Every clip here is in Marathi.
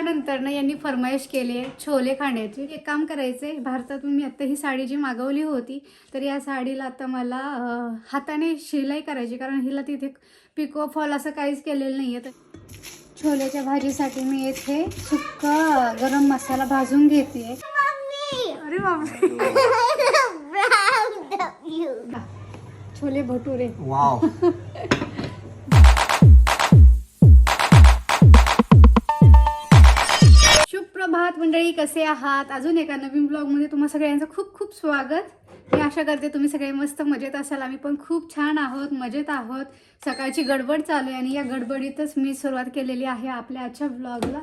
दिवसानंतर ना यांनी फरमाईश केली आहे छोले खाण्याची एक काम करायचे भारतातून मी आत्ता ही साडी जी मागवली होती तर या साडीला आता मला हाताने शिलाई करायची कारण हिला तिथे पिको फॉल असं काहीच केलेलं नाही आहे तर छोलेच्या भाजीसाठी मी येथे सुक्का गरम मसाला भाजून घेते अरे बापरे! छोले भटुरे. मंडळी कसे आहात? अजून एका नवीन ब्लॉगमध्ये तुम्हा सगळ्यांचं खूप खूप स्वागत. मी आशा करते तुम्ही सगळे मस्त मजेत असाल. आम्ही पण खूप छान आहोत मजेत आहोत. सकाळची गडबड चालू आहे आणि या गडबडीतच मी सुरुवात केलेली आहे आपल्या आजच्या ब्लॉगला.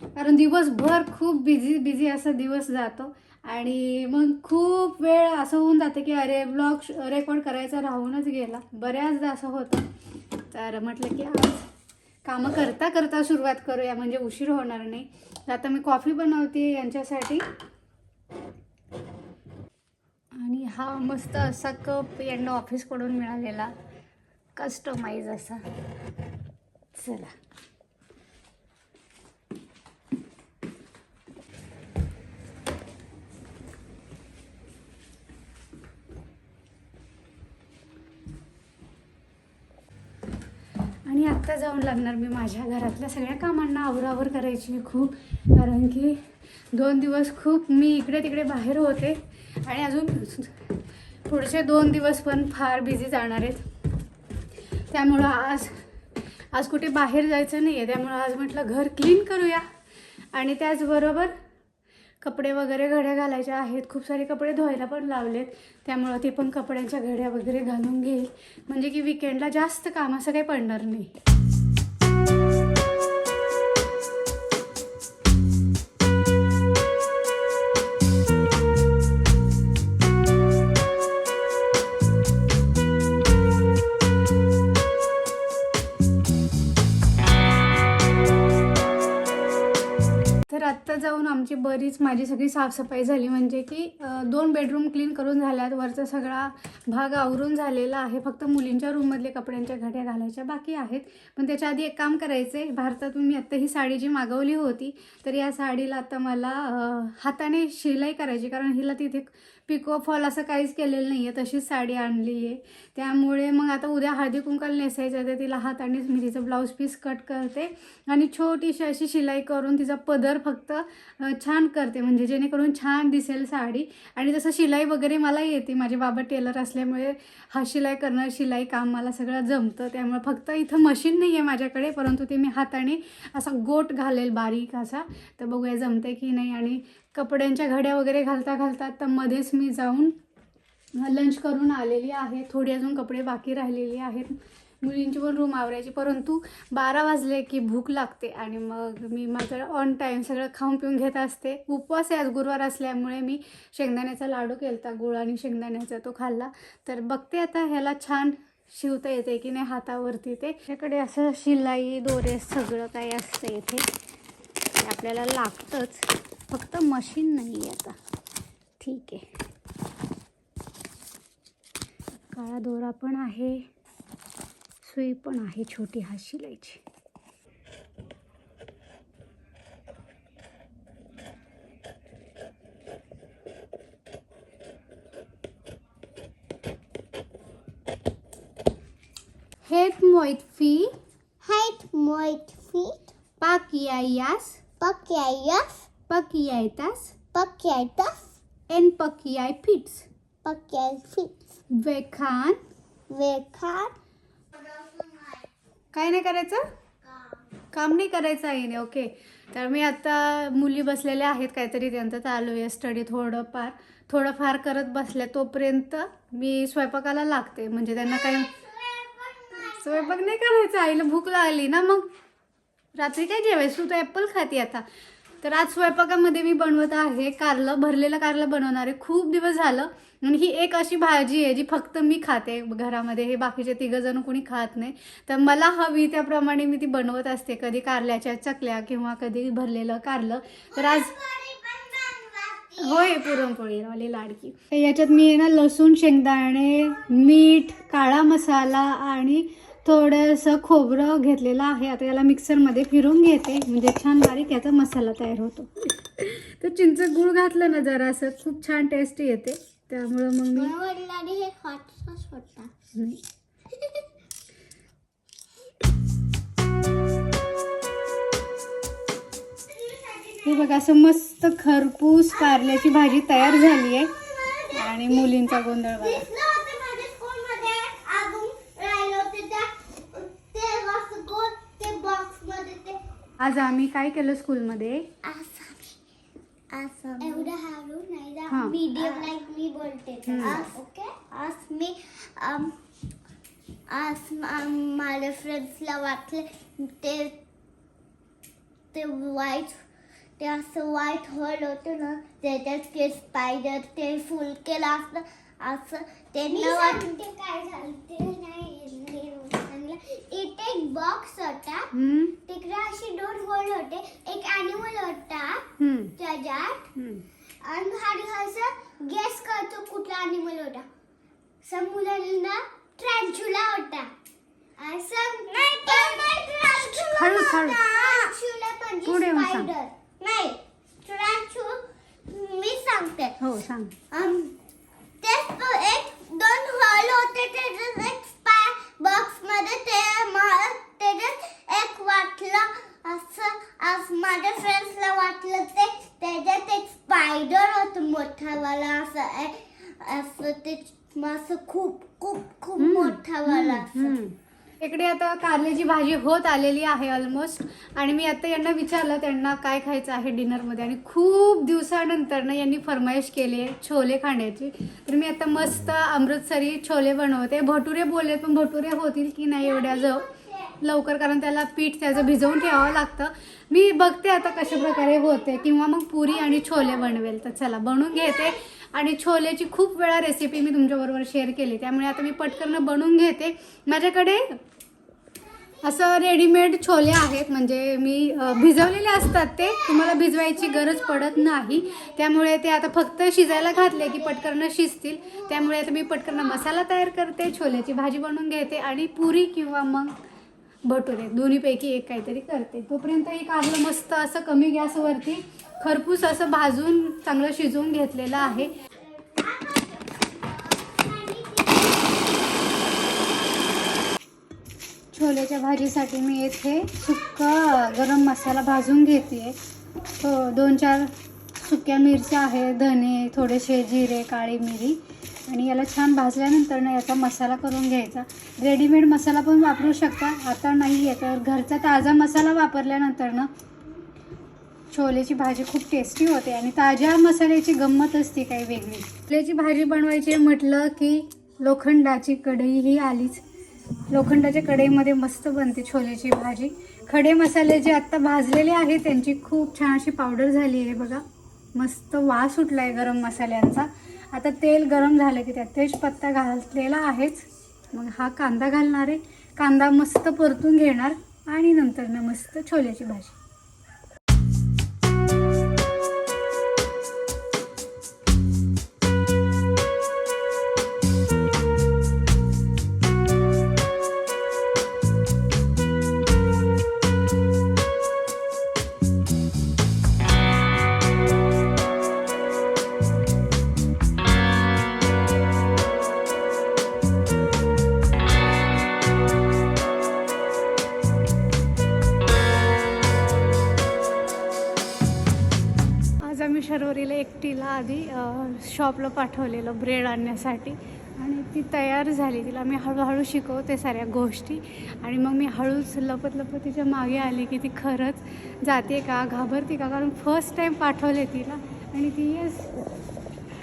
कारण दिवसभर खूप बिझी बिझी असा दिवस जातो. आणि मग खूप वेळ असं होऊन जाते की अरे ब्लॉग रेकॉर्ड करायचा राहूनच गेला. बऱ्याचदा असं होतं. तर म्हटलं की आज कामं करता करता सुरुवात करूया म्हणजे उशीर होणार नाही. तर आता मी कॉफी बनवते यांच्यासाठी. आणि हा मस्त असा कप यांना ऑफिसकडून मिळालेला. कस्टमाइज असा. चला आणि आत्ता जाऊन लागणार मी माझ्या घरातल्या सगळ्या कामांना आवरावर करायची आहे खूप. कारण की दोन दिवस खूप मी इकडे तिकडे बाहेर होते. आणि अजून पुढचे दोन दिवस पण फार बिझी जाणार आहेत. त्यामुळं आज आज कुठे बाहेर जायचं नाही आहे त्यामुळं आज म्हटलं घर क्लीन करूया. आणि त्याचबरोबर कपडे वगैरे घड्या घालायच्या आहेत. खूप सारे कपडे धुवायला पण लावलेत. त्यामुळं ते पण कपड्यांच्या घड्या वगैरे घालून घेईल. म्हणजे की विकेंडला जास्त काम असं काही पडणार नाही. जाऊन आमची बरीच माझी सगळी साफसफाई झाली. म्हणजे की दोन बेडरूम क्लीन करून झाल्यात. वरचा सगळा भाग आवरून झालेला आहे. फक्त मुलींच्या रूममधले कपड्यांच्या घड्या घालायच्या बाकी आहेत. पण त्याच्या आधी एक काम करायचं आहे भारतातून मी आत्ता ही साडी जी मागवली होती तर या साडीला आता मला हाताने शिलाई करायची. कारण हिला तिथे पिको फॉल असं काहीच केलेलं नाही आहे तशीच साडी आणली आहे त्यामुळे मग आता उद्या हळदी कुंकाला नेसायचं आहे तर तिला हातानेच मी तिचं ब्लाऊज पीस कट करते. आणि छोटीशी अशी शिलाई करून तिचा पदर फक्त छान करते. म्हणजे जेणेकरून छान दिसेल साडी. आणि जसं शिलाई वगैरे मला येते. माझे बाबा टेलर असल्यामुळे हा शिलाई करणं शिलाई काम मला सगळं जमतं. त्यामुळे फक्त इथं मशीन नाही आहे माझ्याकडे. परंतु ते मी हाताने असा गोट घालेल बारीक असा. तर बघूया जमते की नाही. आणि कपड्यांच्या घड्या वगैरे घालता घालता तर मध्येच मी जाऊन लंच करून आलेली आहे. थोडी अजून कपडे बाकी राहिलेली आहेत. मुलींची पण रूम आवरायची. परंतु बारा वाजले की भूक लागते आणि मग मी माझं ऑन टाईम सगळं खाऊन पिऊन घेत असते. उपवास आहे आज गुरुवार असल्यामुळे मी शेंगदाण्याचा लाडू केलता गुळ आणि शेंगदाण्याचा तो खाल्ला. तर बघते आता ह्याला छान शिवता येते की नाही हातावरती ते. त्याकडे असं शिलाई दोरे सगळं काही असतं इथे. आपल्याला लागतंच. फक्त मशीन नाही आहे आता. ठीक आहे. काळा दोरा पण आहे. सुई पण आहे छोटी हात शिलायची हेट मोईत फी. हेट मोईत फी. पाकी आई यास. पाकी आई यास. Pak jij tas pak jij tas, en. We gaan. We gaan काय नाही करायचं? काम नाही करायचं आहे नाही ओके. तर मी आता मुली बसलेल्या आहेत काहीतरी त्यांचं चालू आहे स्टडी थोडंफार. थोडंफार करत बसल्या तोपर्यंत मी स्वयंपाकाला लागते. म्हणजे त्यांना काही स्वयंपाक नाही करायचा आईला भूक लागली ना मग. रात्री काय जेवायचं? तू तर ॲपल खाते आता. तर आज स्वयंपाकामध्ये मी बनवत आहे कारलं भरलेलं कारलं बनवणार आहे. खूप दिवस झालं. आणि ही एक अशी भाजी आहे जी फक्त मी खाते घरामध्ये. हे बाकीचे तिघंजण कोणी खात नाही. तर मला हवी त्याप्रमाणे मी ती बनवत असते. कधी कारल्याच्या चकल्या किंवा कधी भरलेलं कारलं. तर आज होय पुरणपोळी वाली लाडकी. तर याच्यात मी आहे ना लसूण शेंगदाणे मीठ काळा मसाला आणि थोडंसं खोबरं घेतलेलं आहे. आता याला मिक्सरमध्ये फिरून घेते. म्हणजे छान बारीक याचा मसाला तयार होतो. तर चिंच गुळ घातलं ना जरा असं खूप छान टेस्ट येते. त्यामुळं मग मी हे नाही. हे बघा असं मस्त खरपूस कारल्याची भाजी तयार झाली आहे आणि मुलींचा गोंधळ बघा दिसलं होतं माझ्या स्कूलमध्ये अजून राहिलं होतं त्या ते असं गोल ते बॉक्समध्ये ते आज आम्ही काय केलं स्कूलमध्ये एवढं हारू नाही हा. मीडियम लाईक मी बोलते तर. हम्म. आज ओके आज मी अम, आज म- माझ्या फ्रेंड्सला वाटले ते ते वाईट ते असं वाईट होल होतं ना त्याच्यात ते स्पायडर ते फुल केलं असतं असं त्यांना वाटते काय झालं ते. इथे एक बॉक्स होता हम्म, तिकडे असे दोन होल होते एक अॅनिमल होता हम्म, त्याच्यात हम्म. आणि हा असं गेस करतो कुठला अॅनिमल होता सम मुलांना ट्रॅन्चुला होता आणि नाही tarantula हळू, होता. हळू. tarantula म्हणजे पुढे मग सांग. spider. नाही ट्रॅन्चु मी सांगते हो सांग अम, तो एक दोन हॉल होते त्याच्यात एक बॉक्समध्ये ते त्याच्यात एक वाटलं असं आज माझ्या फ्रेंड्सला वाटलं ते त्याच्यात एक स्पायडर होतं मोठावाला असं असं ते असं खूप खूप खूप मोठावाला असं. इकडे आता कारल्याची भाजी होत आलेली आहे ऑलमोस्ट आणि मी आता यांना विचारलं त्यांना काय खायचं आहे डिनरमध्ये? आणि खूप दिवसानंतर ना यांनी फरमाईश केली आहे छोले खाण्याची. तर मी आता मस्त अमृतसरी छोले बनवते. भटुरे बोलले पण भटुरे होतील की नाही एवढ्या जव लवकर कारण त्याला पीठ त्याचं भिजवून ठेवावं लागतं. मी बघते आता कशा प्रकारे होते. किंवा मग पुरी आणि छोले बनवेल. तर चला बनवून घेते. आणि छोलेची खूप वेळा रेसिपी मी तुमच्याबरोबर शेअर केली. त्यामुळे आता मी पटकन बनवून घेते. माझ्याकडे असं रेडीमेड छोले आहेत. म्हणजे मी भिजवलेले असतात ते. तुम्हाला भिजवायची गरज पडत नाही. त्यामुळे ते आता फक्त शिजायला घातले की पटकन शिजतील. त्यामुळे आता मी पटकन मसाला तयार करते छोल्याची भाजी बनवून घेते आणि पुरी किंवा मग भटुरे. दोन्हीपैकी एक काहीतरी करते. तोपर्यंत एक आलं मस्त असं कमी गॅसवरती खरपूस असं भाजून चांगलं शिजवून घेतलेलं आहे. छोल्याच्या भाजीसाठी मी येथे सुक्का गरम मसाला भाजून घेते. तो दोन चार सुक्या मिरच्या आहे धने थोडेसे जिरे काळी मिरी. आणि याला छान भाजल्यानंतर ना याचा मसाला करून घ्यायचा. रेडीमेड मसाला पण वापरू शकता. आता नाही आहे तर घरचा ताजा मसाला वापरल्यानंतर ना छोलेची भाजी खूप टेस्टी होते आणि ताज्या मसाल्याची गंमत असते काही वेगळी. छोल्याची भाजी बनवायची म्हटलं की लोखंडाची कढई ही आलीच. लोखंडाच्या कढईमध्ये मस्त बनते छोल्याची भाजी. खडे मसाले जे आत्ता भाजलेले आहेत त्यांची खूप छान अशी पावडर झाली आहे बघा. मस्त वास सुटला आहे गरम मसाल्यांचा. आता तेल गरम झालं की त्यात तेजपत्ता घातलेला आहेच. मग हा कांदा घालणार आहे. कांदा मस्त परतून घेणार आणि नंतर मी मस्त छोल्याची भाजी. शर्वरीला एकटीला आधी शॉपला पाठवलेलं ब्रेड आणण्यासाठी. आणि ती तयार झाली. तिला मी हळूहळू शिकवते साऱ्या गोष्टी. आणि मग मी हळूच लपत लपत तिच्यामागे आले की ती खरंच जाते का घाबरते का? कारण फर्स्ट टाईम पाठवले तिला. आणि ती येस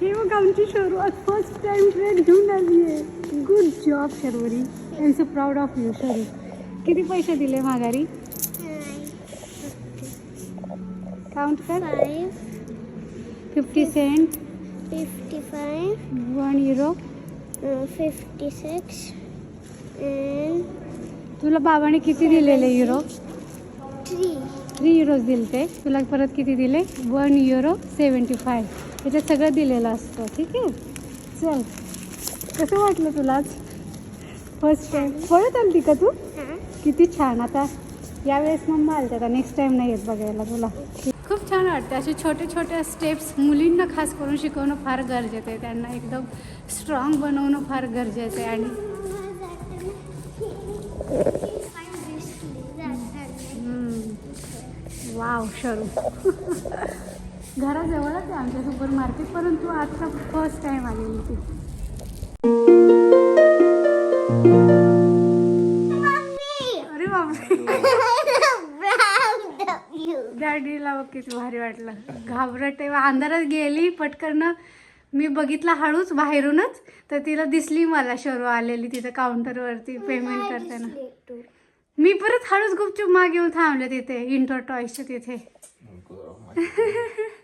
ही मग आमची शरू आज फर्स्ट टाईम ब्रेड घेऊन आली आहे. Good job Sharvari. I am so proud of you Sharu किती पैसे दिले माघारी? काउंट कर. Five fifty cent fifty five one euro fifty six तुला बाबाने किती दिलेले युरो थ्री थ्री युरोज दिले ते तुला परत किती दिले? वन युरो सेवन्टी फाय त्याच्यात सगळं दिलेलं असतं ठीक आहे? चल. कसं वाटलं तुला फर्स्ट टाइम पळत आलती का तू? किती छान. आता यावेळेस मम्मा आलते आता नेक्स्ट टाइम नाही येत बघायला तुला. खूप छान वाटते. असे छोटे छोटे स्टेप्स मुलींना खास करून शिकवणं फार गरजेचं आहे. त्यांना एकदम स्ट्रॉंग बनवणं फार गरजेचं आहे. आणि वाव शरू. घराजवळच आहे आमच्या सुपर मार्केट परंतु आता फर्स्ट टाइम आलेली ती. अरे बापरे. डॅडीला बघ किती भारी वाटलं. घाबरट आहे. अंधारात गेली पटकन मी बघितलं हळूच बाहेरूनच तर तिला दिसली मला शरू आलेली तिथं काउंटरवरती पेमेंट करताना. मी परत हळूच गुपचूप मागे येऊन थांबले तिथे इंटर टॉयसच्या तिथे.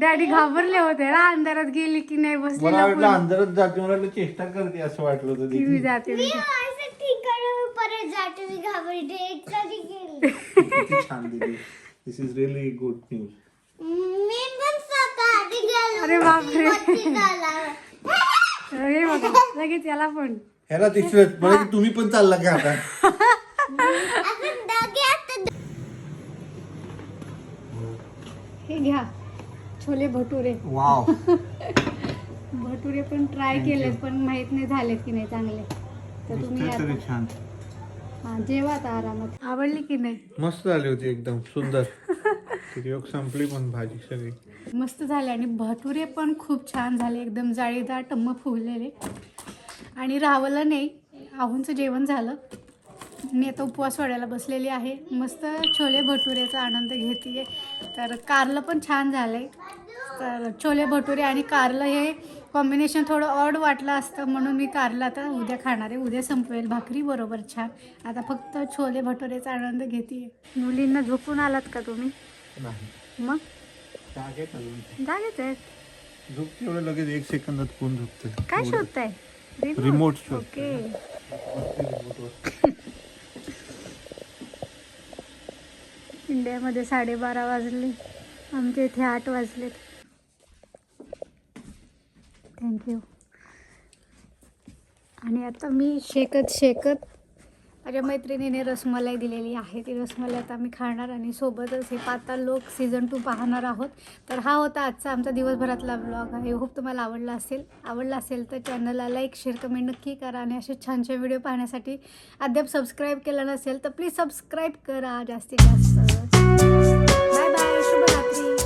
डॅडी घाबरले होते. ना अंधारात गेली की नाही बसली मला वाटलं लपून. अंधारात जाते मला वाटलं चेष्टा करते असं वाटलं होतं की मी. जाते मी. असं परत जाते मी घाबरते. किती छान दिली. This is really good news मी पण गेलो अरे बापरे. बत्ती झाला. हे बघा लगेच याला पण ह्याला मला तुम्ही पण चालला का आता. हे घ्या. छोले भटुरे. वाव भटुरे पण ट्राय केलेत पण माहीत नाही झालेत की नाही चांगले. तर तुम्ही आता- छान. हा जेवा आता आरामात. आवडली की नाही? मस्त झाली होती एकदम सुंदर. संपली पण भाजी सगळी. मस्त झाले आणि भटुरे पण खूप छान झाले एकदम जाळीदार टम्म फुगलेले. आणि रावलं नाही आहूंचं जेवण झालं. मी आता उपवास वाढायला बसलेली आहे. मस्त छोले भटुरेचा आनंद घेते तर कारलं पण छान झालं आहे तर छोले भटुरे आणि कारलं हे कॉम्बिनेशन थोडं ऑड वाटलं असतं म्हणून मी कारलं आता उद्या खाणार आहे. उद्या संपवेल. भाकरी बरोबर छान. आता फक्त छोले भटुरेचा आनंद घेते. मुलींना झोपून आलात का तुम्ही? मग? जागेत आहेत. झोपते एवढं लगेच एक सेकंदात कोण झोपते काय शोधताय? रिमोट. ओके. इंडियामध्ये साडेबारा वाजले. आमच्या इथे आठ वाजलेत. थँक्यू आणि आता मी शेकत शेकत माझ्या मैत्रिणीने रसमलाई दिलेली आहे. ती रसमलाई आता आम्ही खाणार आणि सोबतच हे पाताळ लोक सीझन टू पाहणार आहोत. तर हा होता आजचा आमचा दिवसभरातला ब्लॉग आहे होप तुम्हाला आवडला असेल. आवडला असेल तर चॅनलला लाईक शेअर कमेंट नक्की करा आणि असे छान व्हिडिओ पाहण्यासाठी अद्याप सबस्क्राईब केलं नसेल तर प्लीज सबस्क्राईब करा. जास्तीत जास्त. बाय बाय शुभरात्री.